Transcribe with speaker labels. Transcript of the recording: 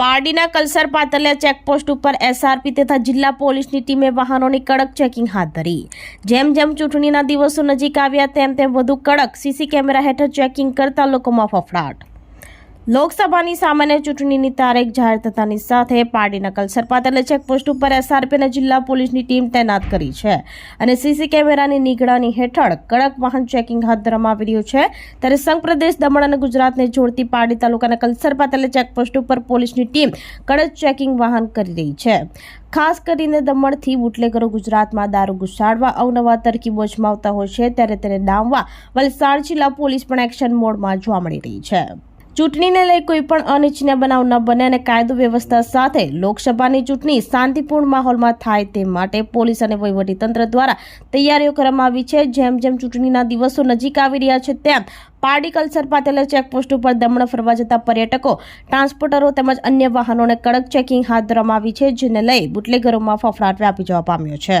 Speaker 1: પારડીના Kalsar પાતલિયા checkpost ઉપર SRP તથા જિલ્લા પોલીસની ટીમે વાહનોની કડક ચેકિંગ હાથ ધરી. જેમ જેમ ચૂંટણીના દિવસો નજીક આવ્યા તેમ તેમ વધુ કડક સીસી કેમેરા હેઠળ ચેકિંગ કરતા લોકોમાં ફફડાટ. લોકસભાની સામાન્ય ચૂંટણીની તારીખ જાહેર થતાની સાથે પાર્ટીના કલસર પાતલે ચેકપોસ્ટ ઉપર એસઆરપી જિલ્લા પોલીસની ટીમ તૈનાત કરી છે. અને સીસી કેમેરાની નિગરાની હેઠળ કડક વાહન ચેકિંગ હાથ ધરવામાં આવી રહ્યું છે. ત્યારે સંઘ પ્રદેશ, દમણ અને ગુજરાતને જોડતી પાડી તાલુકાના કલસર પાતલે ચેકપોસ્ટ ઉપર પોલીસની ટીમ કડક ચેકિંગ વાહન કરી રહી છે. ખાસ કરીને દમણથી બુટલેગરો ગુજરાતમાં દારૂ ઘુસાડવા, અવનવા તરકીબો અજમાવતા હોય છે. ત્યારે તેને ડામવા વલસાડ જિલ્લા પોલીસ પણ એક્શન મોડમાં જોવા મળી રહી છે. ચૂંટણીને લઈ કોઈ પણ અનિચ્છનીય બનાવ ન બને અને કાયદો વ્યવસ્થા સાથે લોકસભાની ચૂંટણી શાંતિપૂર્ણ માહોલમાં થાય તે માટે પોલીસ અને વહીવટીતંત્ર દ્વારા તૈયારીઓ કરવામાં આવી છે. જેમ જેમ ચૂંટણીના દિવસો નજીક આવી રહ્યા છે, તેમ પારડી કલ્સર પાતેલા ચેકપોસ્ટ ઉપર દમણ ફરવા જતા પર્યટકો, ટ્રાન્સપોર્ટરો તેમજ અન્ય વાહનોને કડક ચેકિંગ હાથ ધરવામાં આવી છે, જેને લઈ બુટલેગરોમાં ફફડાટ વ્યાપી જવા પામ્યો છે.